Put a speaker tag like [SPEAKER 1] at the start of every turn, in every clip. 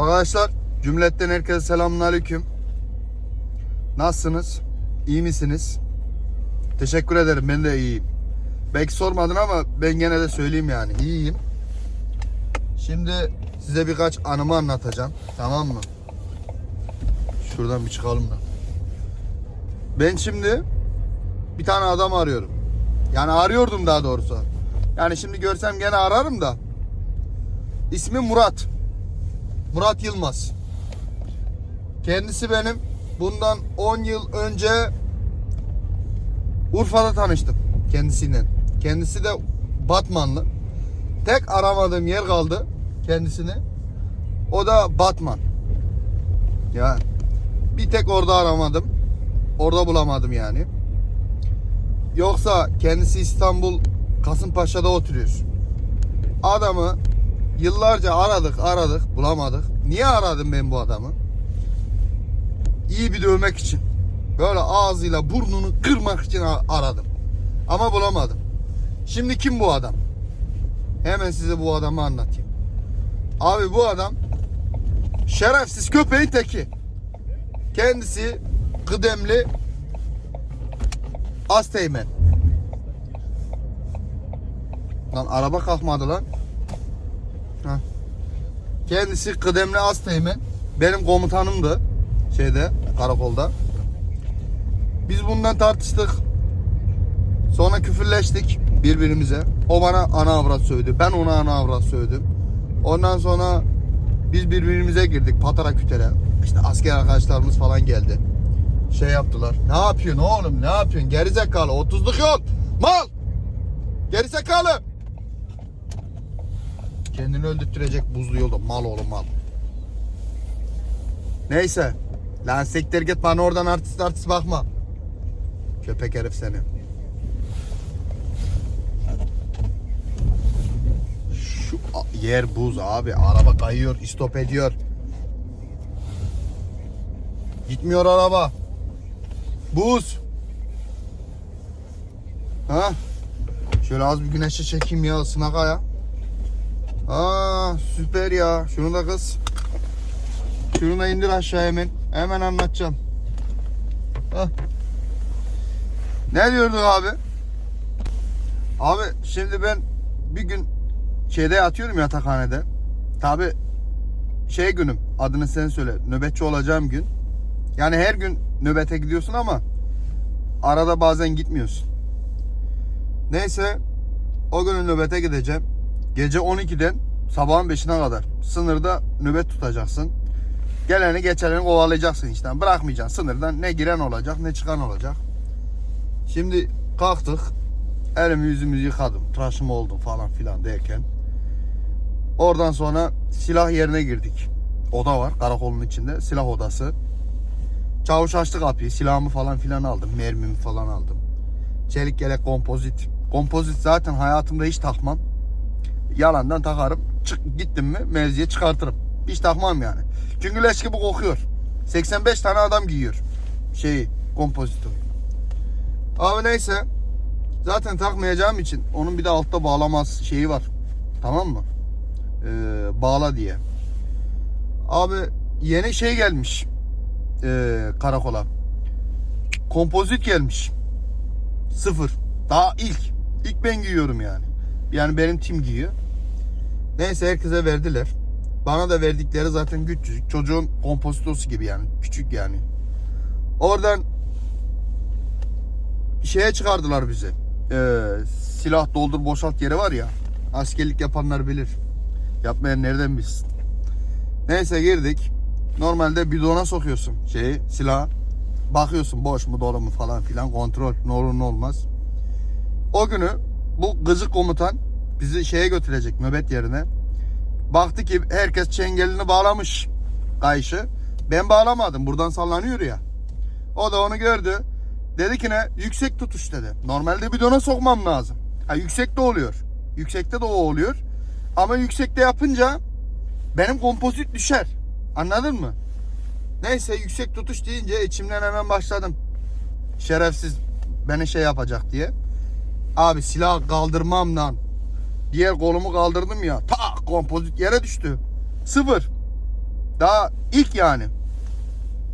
[SPEAKER 1] Arkadaşlar cümletten herkese selamun aleyküm. Nasılsınız? İyi misiniz? Teşekkür ederim ben de iyiyim. Belki sormadın ama ben gene de söyleyeyim yani iyiyim. Şimdi size birkaç anımı anlatacağım. Tamam mı? Şuradan bir çıkalım da. Ben şimdi bir tane adam arıyorum. Yani arıyordum daha doğrusu. Yani şimdi görsem gene ararım da. İsmi Murat. Murat Yılmaz. Kendisi benim bundan 10 yıl önce Urfa'da tanıştım kendisiyle. Kendisi de Batmanlı. Tek aramadığım yer kaldı kendisini. O da Batman. Ya bir tek orada aramadım. Orada bulamadım yani. Yoksa kendisi İstanbul Kasımpaşa'da oturuyor. Adamı yıllarca aradık aradık bulamadık. Niye aradım ben bu adamı? İyi bir dövmek için. Böyle ağzıyla burnunu kırmak için aradım. Ama bulamadım. Şimdi kim bu adam? Hemen size bu adamı anlatayım. Abi bu adam şerefsiz köpeğin teki. Kendisi kıdemli Asteğmen. Lan araba kalkmadı lan. Heh. Kendisi kıdemli Asteğmen. Benim komutanımdı. Şeyde karakolda. Biz bundan tartıştık. Sonra küfürleştik birbirimize. O bana ana avrat sövdü. Ben ona ana avrat sövdüm. Ondan sonra biz birbirimize girdik patara kütere. İşte asker arkadaşlarımız falan geldi. Şey yaptılar. Ne yapıyorsun oğlum? Ne yapıyorsun? Gerizekalı. Otuzluk yok. Mal. Gerizekalı. Kendini öldürtecek buzlu yolda. Mal oğlum mal. Neyse. Lan siktir git bana oradan artist artist bakma. Köpek herif seni. Şu yer buz abi. Araba kayıyor, istop ediyor. Gitmiyor araba. Buz. Ha? Şöyle az bir güneşe çekeyim ya ısınak ya. Aa süper ya. Şunu da kız. Şunu da indir aşağı hemen. Hemen anlatacağım. Hah. Ne diyorduk abi? Abi şimdi ben bir gün şeyde yatıyorum yatakhanede. Tabi şey günüm adını sen söyle nöbetçi olacağım gün. Yani her gün nöbete gidiyorsun ama arada bazen gitmiyorsun. Neyse o günün nöbete gideceğim. Gece 12'den sabahın 5'ine kadar sınırda nöbet tutacaksın. Geleni geçeni kovalayacaksın işte. Bırakmayacaksın. Sınırdan ne giren olacak ne çıkan olacak. Şimdi kalktık. Elimi yüzümüzü yıkadım. Tıraşım oldum falan filan derken. Oradan sonra silah yerine girdik. Oda var karakolun içinde. Silah odası. Çavuş açtı kapıyı. Silahımı falan filan aldım. Mermimi falan aldım. Çelik yelek kompozit. Kompozit zaten hayatımda hiç takmam. Yalandan takarım. Çık, gittim mi mevziye çıkartırım. Hiç takmam yani. Çünkü leş gibi kokuyor. 85 tane adam giyiyor. Şeyi kompozitör. Abi neyse. Zaten takmayacağım için onun bir de altta bağlamaz şeyi var. Tamam mı? Ee, bağla diye. Abi yeni şey gelmiş. Ee, karakola. Kompozit gelmiş. Sıfır. Daha ilk. İlk ben giyiyorum yani. Yani benim tim giyiyor. Neyse herkese verdiler. Bana da verdikleri zaten küçücük. Çocuğun kompozitosu gibi yani. Küçük yani. Oradan şeye çıkardılar bizi. Ee, silah doldur boşalt yeri var ya. Askerlik yapanlar bilir. Yapmayan nereden bilsin. Neyse girdik. Normalde bidona sokuyorsun şeyi silahı. Bakıyorsun boş mu dolu mu falan filan kontrol ne olur ne olmaz. O günü bu gıcık komutan bizi şeye götürecek nöbet yerine. Baktı ki herkes çengelini bağlamış kayışı. Ben bağlamadım buradan sallanıyor ya. O da onu gördü. Dedi ki ne? Yüksek tutuş dedi. Normalde bidona sokmam lazım. Ha yüksekte oluyor. Yüksekte de o oluyor. Ama yüksekte yapınca benim kompozit düşer. Anladın mı? Neyse yüksek tutuş deyince içimden hemen başladım. Şerefsiz beni şey yapacak diye. Abi silah kaldırmam lan. Diğer kolumu kaldırdım ya. Tak kompozit yere düştü. Sıfır. Daha ilk yani.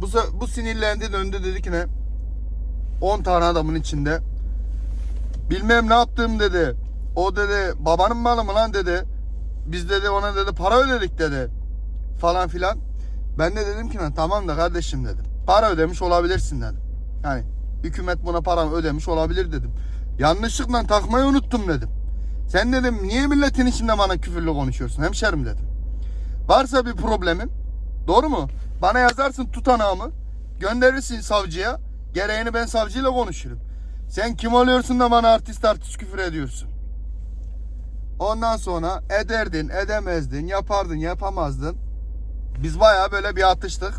[SPEAKER 1] Bu, bu sinirlendi döndü dedi ki ne? 10 tane adamın içinde. Bilmem ne yaptım dedi. O dedi babanın malı mı lan dedi. Biz dedi ona dedi para ödedik dedi. Falan filan. Ben de dedim ki lan tamam da kardeşim dedim. Para ödemiş olabilirsin dedim. Yani hükümet buna para ödemiş olabilir dedim. Yanlışlıkla takmayı unuttum dedim. Sen dedim niye milletin içinde bana küfürlü konuşuyorsun hemşerim dedim. Varsa bir problemim doğru mu? Bana yazarsın tutanağımı gönderirsin savcıya. Gereğini ben savcıyla konuşurum. Sen kim oluyorsun da bana artist artist küfür ediyorsun. Ondan sonra ederdin, edemezdin, yapardın, yapamazdın. Biz bayağı böyle bir atıştık.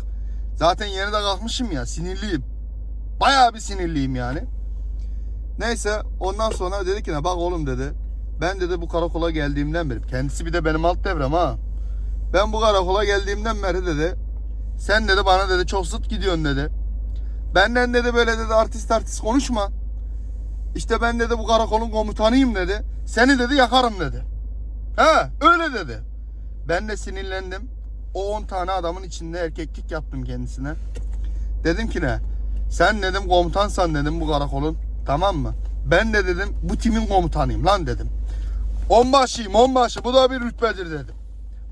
[SPEAKER 1] Zaten yeni de kalkmışım ya, sinirliyim. Bayağı bir sinirliyim yani. Neyse ondan sonra dedi ki ne bak oğlum dedi. Ben dedi bu karakola geldiğimden beri. Kendisi bir de benim alt devrem ha. Ben bu karakola geldiğimden beri dedi. Sen dedi bana dedi çok zıt gidiyorsun dedi. Benden dedi böyle dedi artist artist konuşma. İşte ben dedi bu karakolun komutanıyım dedi. Seni dedi yakarım dedi. Ha öyle dedi. Ben de sinirlendim. O 10 tane adamın içinde erkeklik yaptım kendisine. Dedim ki ne? Sen dedim komutansan dedim bu karakolun. Tamam mı? Ben de dedim bu timin komutanıyım lan dedim. Onbaşıyım onbaşı bu da bir rütbedir dedim.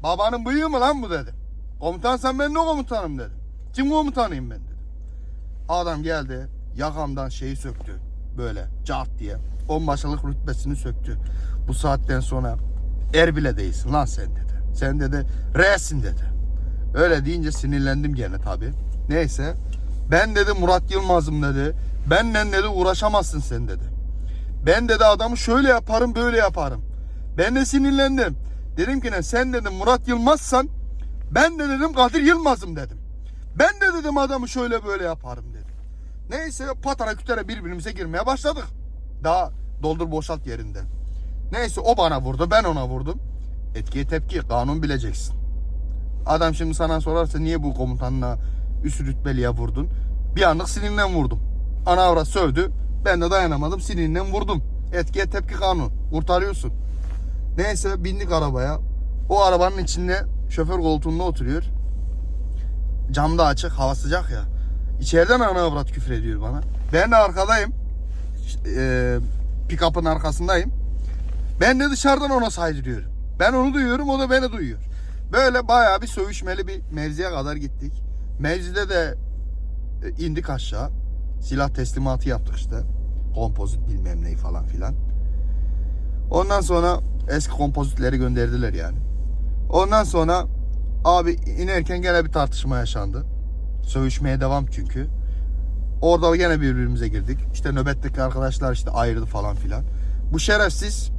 [SPEAKER 1] Babanın bıyığı mı lan bu dedim. Komutansan ben ne komutanım dedim. Kim komutanıyım ben dedim. Adam geldi yakamdan şeyi söktü. Böyle cart diye. Onbaşılık rütbesini söktü. Bu saatten sonra er bile değilsin lan sen dedi. Sen dedi re'sin dedi. Öyle deyince sinirlendim gene tabi. Neyse. Ben dedi Murat Yılmaz'ım dedi. Benden dedi uğraşamazsın sen dedi. Ben dedi adamı şöyle yaparım böyle yaparım. Ben de sinirlendim. Dedim ki ne sen dedim Murat Yılmaz'san ben de dedim Kadir Yılmaz'ım dedim. Ben de dedim adamı şöyle böyle yaparım dedim. Neyse patara kütere birbirimize girmeye başladık. Daha doldur boşalt yerinde. Neyse o bana vurdu ben ona vurdum. Etkiye tepki kanun bileceksin. Adam şimdi sana sorarsa niye bu komutanla üst rütbeliye vurdun? Bir anlık sinirinden vurdum. Ana avrat sövdü. Ben de dayanamadım sinirinden vurdum. Etkiye tepki kanun. Kurtarıyorsun. Neyse bindik arabaya. O arabanın içinde şoför koltuğunda oturuyor. Cam da açık, hava sıcak ya. İçeriden ana avrat küfür ediyor bana. Ben de arkadayım. E, pick-up'ın arkasındayım. Ben de dışarıdan ona saydırıyorum. Ben onu duyuyorum, o da beni duyuyor. Böyle bayağı bir sövüşmeli bir mevziye kadar gittik. Mevzide de e, indik aşağı. Silah teslimatı yaptık işte. Kompozit bilmem neyi falan filan. Ondan sonra eski kompozitleri gönderdiler yani. Ondan sonra abi inerken gene bir tartışma yaşandı. Sövüşmeye devam çünkü. Orada gene birbirimize girdik. İşte nöbetteki arkadaşlar işte ayrıldı falan filan. Bu şerefsiz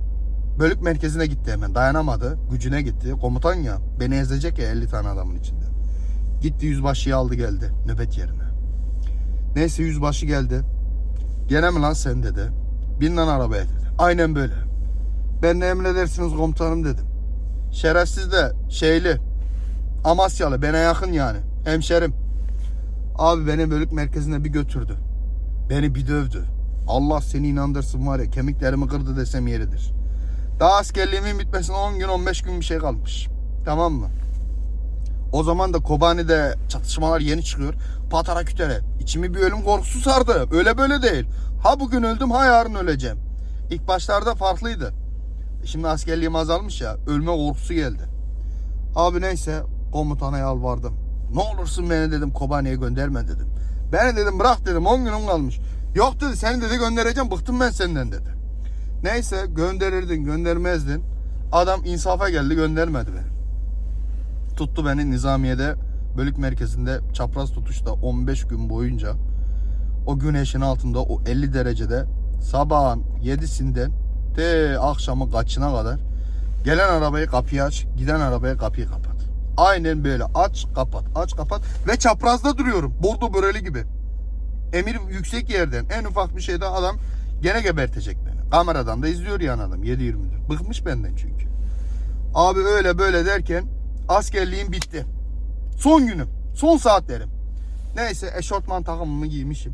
[SPEAKER 1] bölük merkezine gitti hemen. Dayanamadı. Gücüne gitti. Komutan ya. Beni ezecek ya 50 tane adamın içinde. Gitti yüzbaşıyı aldı geldi nöbet yerine. Neyse yüzbaşı geldi. Gene mi lan sen dedi. Bin lan arabaya dedi. Aynen böyle. Ben ne emredersiniz komutanım dedim. Şerefsiz de şeyli. Amasyalı bana yakın yani. Hemşerim. Abi beni bölük merkezine bir götürdü. Beni bir dövdü. Allah seni inandırsın var ya kemiklerimi kırdı desem yeridir. Daha askerliğimin bitmesine 10 gün 15 gün bir şey kalmış. Tamam mı? O zaman da Kobani'de çatışmalar yeni çıkıyor. Patara kütere. İçimi bir ölüm korkusu sardı. Öyle böyle değil. Ha bugün öldüm ha yarın öleceğim. İlk başlarda farklıydı. Şimdi askerliğim azalmış ya. Ölme korkusu geldi. Abi neyse komutana yalvardım. Ne olursun beni dedim Kobani'ye gönderme dedim. Beni dedim bırak dedim 10 günüm kalmış. Yok dedi seni dedi göndereceğim bıktım ben senden dedi. Neyse gönderirdin göndermezdin. Adam insafa geldi göndermedi beni. Tuttu beni Nizamiye'de bölük merkezinde çapraz tutuşta 15 gün boyunca o güneşin altında o 50 derecede sabahın 7'sinden te akşamın kaçına kadar gelen arabayı kapıyı aç, giden arabaya kapıyı kapat. Aynen böyle aç kapat aç kapat ve çaprazda duruyorum. Bordo böreli gibi. Emir yüksek yerden en ufak bir şeyde adam gene gebertecek beni. Kameradan da izliyor yan adam 7-24. Bıkmış benden çünkü. Abi öyle böyle derken askerliğim bitti. Son günüm. Son saatlerim. Neyse eşortman takımımı giymişim.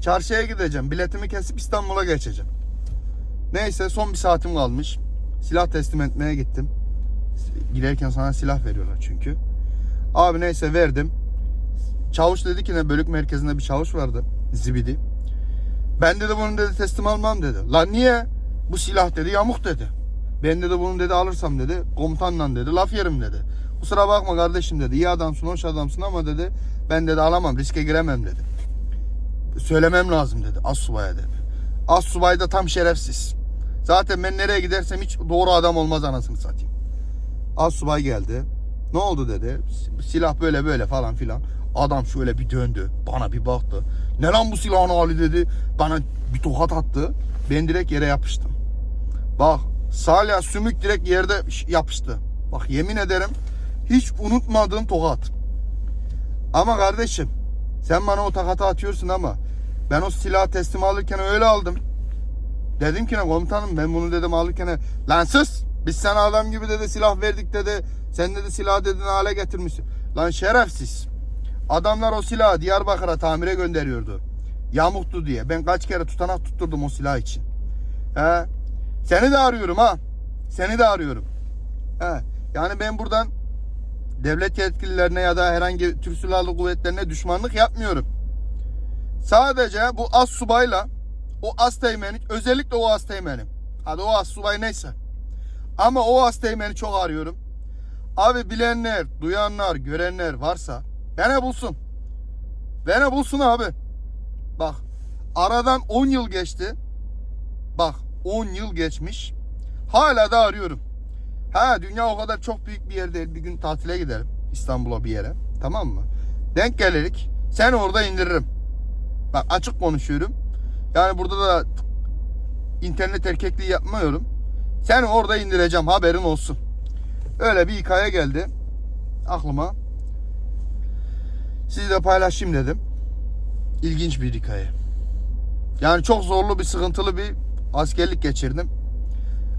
[SPEAKER 1] Çarşıya gideceğim. Biletimi kesip İstanbul'a geçeceğim. Neyse son bir saatim kalmış. Silah teslim etmeye gittim. Giderken sana silah veriyorlar çünkü. Abi neyse verdim. Çavuş dedi ki ne bölük merkezinde bir çavuş vardı. Zibidi. Ben dedi bunu dedi teslim almam dedi. Lan niye? Bu silah dedi yamuk dedi. Ben dedi bunu dedi alırsam dedi komutanla dedi laf yerim dedi. Kusura bakma kardeşim dedi. İyi adamsın, hoş adamsın ama dedi ben dedi alamam, riske giremem dedi. Söylemem lazım dedi as subaya dedi. As subay da tam şerefsiz. Zaten ben nereye gidersem hiç doğru adam olmaz anasını satayım. Az subay geldi. Ne oldu dedi. Silah böyle böyle falan filan. Adam şöyle bir döndü. Bana bir baktı. Ne lan bu silahın hali dedi. Bana bir tokat attı. Ben direkt yere yapıştım. Bak salya sümük direkt yerde yapıştı. Bak yemin ederim hiç unutmadığım tokat. Ama kardeşim sen bana o tokatı atıyorsun ama ben o silahı teslim alırken öyle aldım. Dedim ki ne komutanım ben bunu dedim alırken lan sus biz sana adam gibi dedi silah verdik dedi. Sen dedi silah dedin hale getirmişsin. Lan şerefsiz. Adamlar o silahı Diyarbakır'a tamire gönderiyordu. Yamuktu diye. Ben kaç kere tutanak tutturdum o silah için. He. Seni de arıyorum ha. Seni de arıyorum. He. Yani ben buradan devlet yetkililerine ya da herhangi Türk Silahlı Kuvvetlerine düşmanlık yapmıyorum. Sadece bu az subayla o az teğmeni özellikle o az teğmeni. Hadi o az subay neyse. Ama o az teğmeni çok arıyorum. Abi bilenler, duyanlar, görenler varsa beni bulsun. Beni bulsun abi. Bak aradan 10 yıl geçti. Bak 10 yıl geçmiş. Hala da arıyorum. Ha dünya o kadar çok büyük bir yer değil. Bir gün tatile giderim İstanbul'a bir yere. Tamam mı? Denk gelirik. Seni orada indiririm. Bak açık konuşuyorum. Yani burada da internet erkekliği yapmıyorum. Seni orada indireceğim haberin olsun. Öyle bir hikaye geldi aklıma. Sizi de paylaşayım dedim. İlginç bir hikaye. Yani çok zorlu bir sıkıntılı bir askerlik geçirdim.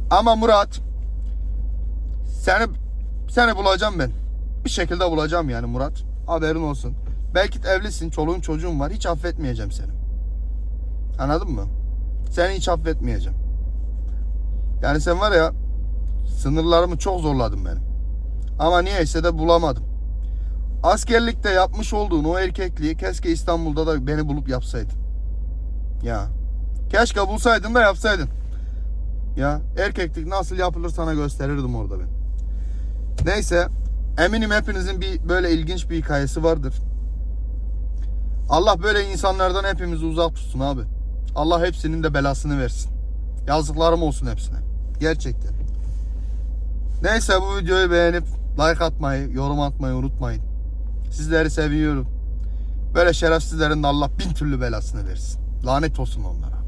[SPEAKER 1] Ama Murat seni seni bulacağım ben. Bir şekilde bulacağım yani Murat. Haberin olsun. Belki evlisin, çoluğun çocuğun var. Hiç affetmeyeceğim seni. Anladın mı? Seni hiç affetmeyeceğim. Yani sen var ya sınırlarımı çok zorladın benim. Ama niyeyse de bulamadım. Askerlikte yapmış olduğun o erkekliği keşke İstanbul'da da beni bulup yapsaydın. Ya. Keşke bulsaydın da yapsaydın. Ya erkeklik nasıl yapılır sana gösterirdim orada ben. Neyse eminim hepinizin bir böyle ilginç bir hikayesi vardır. Allah böyle insanlardan hepimizi uzak tutsun abi. Allah hepsinin de belasını versin. Yazıklarım olsun hepsine. Gerçekten. Neyse bu videoyu beğenip like atmayı, yorum atmayı unutmayın. Sizleri seviyorum. Böyle şerefsizlerin de Allah bin türlü belasını versin. Lanet olsun onlara.